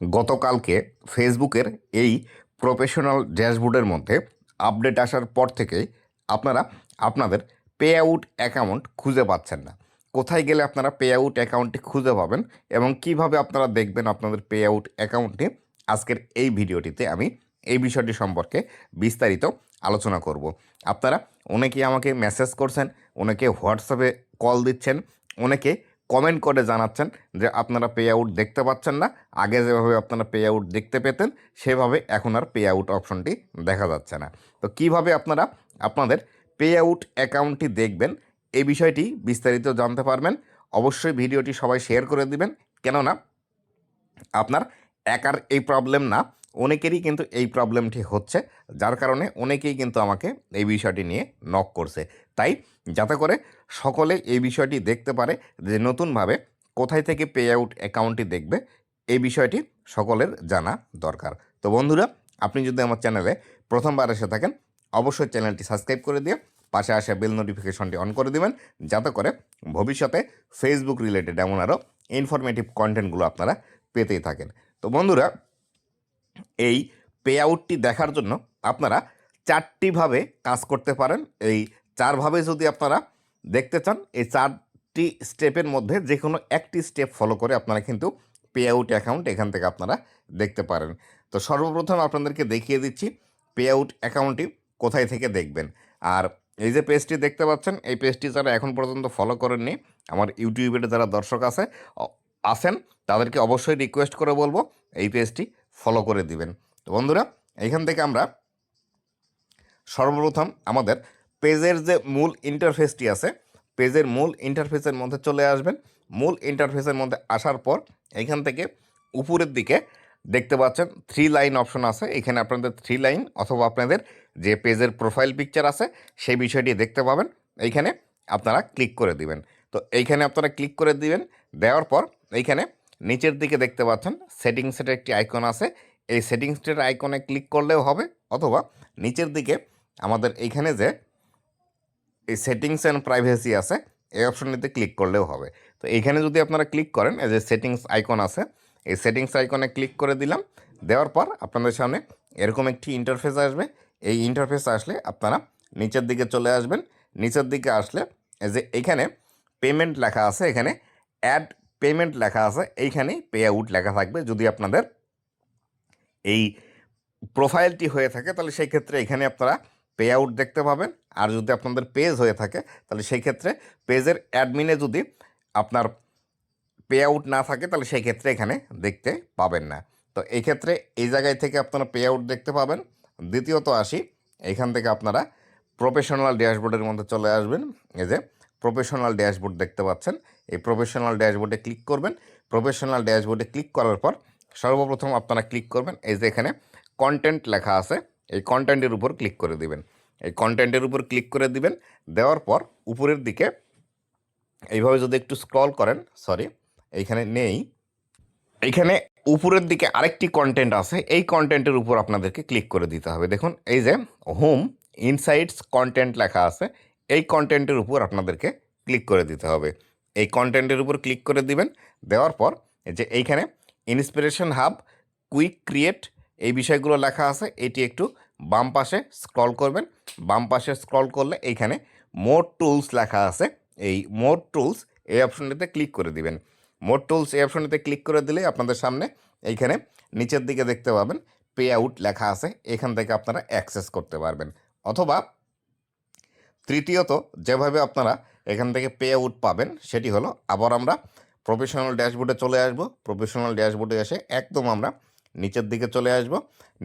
গতকালকে ফেসবুকের এই প্রফেশনাল ড্যাশবোর্ডের মধ্যে আপডেট আসার পর থেকে আপনারা আপনাদের পে আউট অ্যাকাউন্ট খুঁজে পাচ্ছেন না। কোথায় গেলে আপনারা পে আউট অ্যাকাউন্টটি খুঁজে পাবেন এবং কীভাবে আপনারা দেখবেন আপনাদের পে আউট অ্যাকাউন্টটি, আজকের এই ভিডিওটিতে আমি এই বিষয়টি সম্পর্কে বিস্তারিত আলোচনা করব। আপনারা অনেকেই আমাকে মেসেজ করছেন, অনেকে হোয়াটসঅ্যাপে কল দিচ্ছেন, অনেকে কমেন্ট করে জানাচ্ছেন যে আপনারা পে আউট দেখতে পাচ্ছেন না। আগে যেভাবে আপনারা পে আউট দেখতে পেতেন, সেভাবে এখন আর পে আউট অপশনটি দেখা যাচ্ছে না। তো কীভাবে আপনারা আপনাদের পে আউট অ্যাকাউন্টটি দেখবেন এই বিষয়টি বিস্তারিত জানতে পারবেন। অবশ্যই ভিডিওটি সবাই শেয়ার করে দিবেন। কেননা, আপনার একার এই প্রবলেম না। অনেকেরই কিন্তু এই প্রবলেমটি হচ্ছে, যার কারণে অনেকেই কিন্তু আমাকে এই বিষয়টি নিয়ে নক করছে। তাই যাতে করে সকলে এই বিষয়টি দেখতে পারে যে নতুনভাবে কোথায় থেকে পে আউট অ্যাকাউন্টটি দেখবে, এই বিষয়টি সকলের জানা দরকার। তো বন্ধুরা, আপনি যদি আমার চ্যানেলে প্রথমবার এসে থাকেন, অবশ্যই চ্যানেলটি সাবস্ক্রাইব করে দিয়ে পাশে আসা বেল নোটিফিকেশনটি অন করে দেবেন, যাতে করে ভবিষ্যতে ফেসবুক রিলেটেড এমন আরও ইনফরমেটিভ কন্টেন্টগুলো আপনারা পেতেই থাকেন। তো বন্ধুরা এই পে আউটটি দেখার জন্য আপনারা চারটিভাবে কাজ করতে পারেন। এই চারভাবে যদি আপনারা দেখতে চান, এই চারটি স্টেপের মধ্যে যে কোনো একটি স্টেপ ফলো করে আপনারা কিন্তু পে আউট অ্যাকাউন্ট এখান থেকে আপনারা দেখতে পারেন। তো সর্বপ্রথম আপনাদেরকে দেখিয়ে দিচ্ছি পে আউট অ্যাকাউন্টটি কোথায় থেকে দেখবেন। আর এই যে পেজটি দেখতে পাচ্ছেন, এই পেজটি যারা এখন পর্যন্ত ফলো করেননি, আমার ইউটিউবের যারা দর্শক আছে, আছেন, তাদেরকে অবশ্যই রিকোয়েস্ট করে বলব, এই পেজটি ফলো করে দিবেন। তো বন্ধুরা এইখান থেকে আমরা সর্বপ্রথম আমাদের পেজের যে মূল ইন্টারফেসটি আছে, পেজের মূল ইন্টারফেসের মধ্যে চলে আসবেন। মূল ইন্টারফেসের মধ্যে আসার পর এইখান থেকে উপরের দিকে দেখতে পাচ্ছেন থ্রি লাইন অপশন আছে। এখানে আপনাদের থ্রি লাইন অথবা আপনাদের যে পেজের প্রোফাইল পিকচার আছে, সেই বিষয়টি দেখতে পাবেন। এইখানে আপনারা ক্লিক করে দিবেন। তো এইখানে আপনারা ক্লিক করে দিবেন। দেওয়ার পর এইখানে নিচের দিকে দেখতে পাচ্ছেন সেটিংসের একটি আইকন আছে। এই সেটিংসটির আইকনে ক্লিক করলেও হবে, অথবা নিচের দিকে আমাদের এইখানে যে এই সেটিংস অ্যান্ড প্রাইভেসি আছে, এই অপশনটিতে ক্লিক করলেও হবে। তো এইখানে যদি আপনারা ক্লিক করেন, এই যে সেটিংস আইকন আছে, এই সেটিংস আইকনে ক্লিক করে দিলাম, দেওয়ার পর আপনাদের সামনে এরকম একটি ইন্টারফেস আসবে। এই ইন্টারফেস আসলে আপনারা নিচের দিকে চলে আসবেন, নিচের দিকে আসলে এই যে এইখানে পেমেন্ট লেখা আছে, এখানে অ্যাড পেমেন্ট লেখা আছে এইখানেই পে আউট লেখা থাকবে। যদি আপনাদের এই প্রোফাইলটি হয়ে থাকে, তাহলে সেই ক্ষেত্রে এখানে আপনারা পে আউট দেখতে পাবেন। আর যদি আপনাদের পেজ হয়ে থাকে, তাহলে সেই ক্ষেত্রে পেজের অ্যাডমিনে যদি আপনার পে আউট না থাকে, তাহলে সেই ক্ষেত্রে এখানে দেখতে পাবেন না। তো এই ক্ষেত্রে এই জায়গায় থেকে আপনারা পে আউট দেখতে পাবেন। দ্বিতীয়ত আসি এইখান থেকে আপনারা প্রফেশনাল ড্যাশবোর্ডের মধ্যে চলে আসবেন। এই যে প্রফেশনাল ড্যাশবোর্ড দেখতে পাচ্ছেন। এই প্রফেশনাল ড্যাশবোর্ডে ক্লিক করবেন। প্রফেশনাল ড্যাশবোর্ডে ক্লিক করার পর সর্বপ্রথম আপনারা ক্লিক করবেন। এই যে এখানে কন্টেন্ট লেখা আছে, এই কন্টেন্টের উপর ক্লিক করে দিবেন। এই কন্টেন্টের উপর ক্লিক করে দিবেন। দেওয়ার পর উপরের দিকে এইভাবে যদি একটু স্ক্রল করেন, সরি, এইখানে নেই। এইখানে উপরের দিকে আরেকটি কন্টেন্ট আছে, এই কন্টেন্টের উপর আপনাদেরকে ক্লিক করে দিতে হবে। দেখুন, এই যে হোম ইনসাইটস কন্টেন্ট লেখা আছে এই কন্টেন্টের উপর আপনাদেরকে ক্লিক করে দিতে হবে। এই কন্টেন্টের উপর ক্লিক করে দিবেন, দেওয়ার পর যে এইখানে ইন্সপিরেশন হাব কুইক ক্রিয়েট এই বিষয়গুলো লেখা আছে। এটি একটু বাম পাশে স্ক্রল করবেন। বাম পাশে স্ক্রল করলে এইখানে মোর টুলস লেখা আছে। এই মোর টুলস এই অপশনটিতে ক্লিক করে দিবেন। মোর টুলস এই অপশনটিতে ক্লিক করে দিলে আপনাদের সামনে এইখানে নিচের দিকে দেখতে পাবেন পে আউট লেখা আছে। এখান থেকে আপনারা অ্যাক্সেস করতে পারবেন। অথবা তৃতীয়ত, যেভাবে আপনারা এখান থেকে পে আউট পাবেন, সেটি হলো আবার আমরা প্রফেশনাল ড্যাশবোর্ডে চলে আসব। প্রফেশনাল ড্যাশবোর্ডে এসে একদম আমরা নিচের দিকে চলে আসব।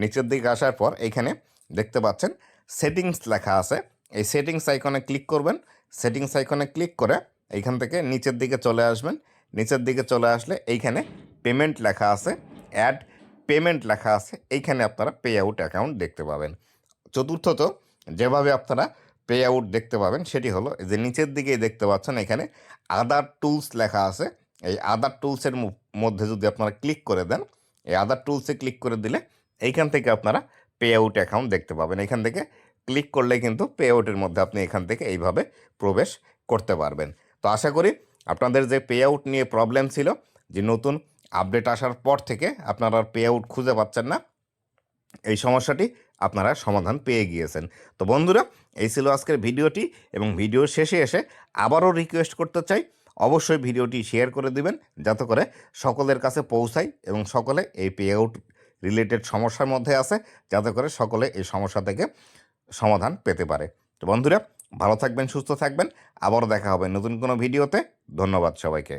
নিচের দিকে আসার পর এইখানে দেখতে পাচ্ছেন সেটিংস লেখা আছে। এই সেটিংস আইকনে ক্লিক করবেন। সেটিংস আইকনে ক্লিক করে এইখান থেকে নিচের দিকে চলে আসবেন। নিচের দিকে চলে আসলে এইখানে পেমেন্ট লেখা আছে। অ্যাড পেমেন্ট লেখা আছে। এইখানে আপনারা পে আউট অ্যাকাউন্ট দেখতে পাবেন। চতুর্থত, যেভাবে আপনারা পে আউট দেখতে পাবেন, সেটি হলো যে নিচের দিকেই দেখতে পাচ্ছেন, এখানে আদার টুলস লেখা আছে। এই আদার টুলসের মধ্যে যদি আপনারা ক্লিক করে দেন, এই আদার টুলসে ক্লিক করে দিলে এইখান থেকে আপনারা পে আউট অ্যাকাউন্ট দেখতে পাবেন। এখান থেকে ক্লিক করলে কিন্তু পে আউটের মধ্যে আপনি এখান থেকে এইভাবে প্রবেশ করতে পারবেন। তো আশা করি আপনাদের যে পে আউট নিয়ে প্রবলেম ছিল, যে নতুন আপডেট আসার পর থেকে আপনারা পে আউট খুঁজে পাচ্ছেন না, এই সমস্যাটি আপনারা সমাধান পেয়ে গিয়েছেন। তো বন্ধুরা, এই ছিল আজকের ভিডিওটি এবং ভিডিওর শেষে এসে আবারও রিকোয়েস্ট করতে চাই, অবশ্যই ভিডিওটি শেয়ার করে দিবেন যাতে করে সকলের কাছে পৌঁছায় এবং সকলে এই পে আউট রিলেটেড সমস্যার মধ্যে আছে, যাতে করে সকলে এই সমস্যা থেকে সমাধান পেতে পারে। তো বন্ধুরা, ভালো থাকবেন, সুস্থ থাকবেন, আবারও দেখা হবে নতুন কোনো ভিডিওতে। ধন্যবাদ সবাইকে।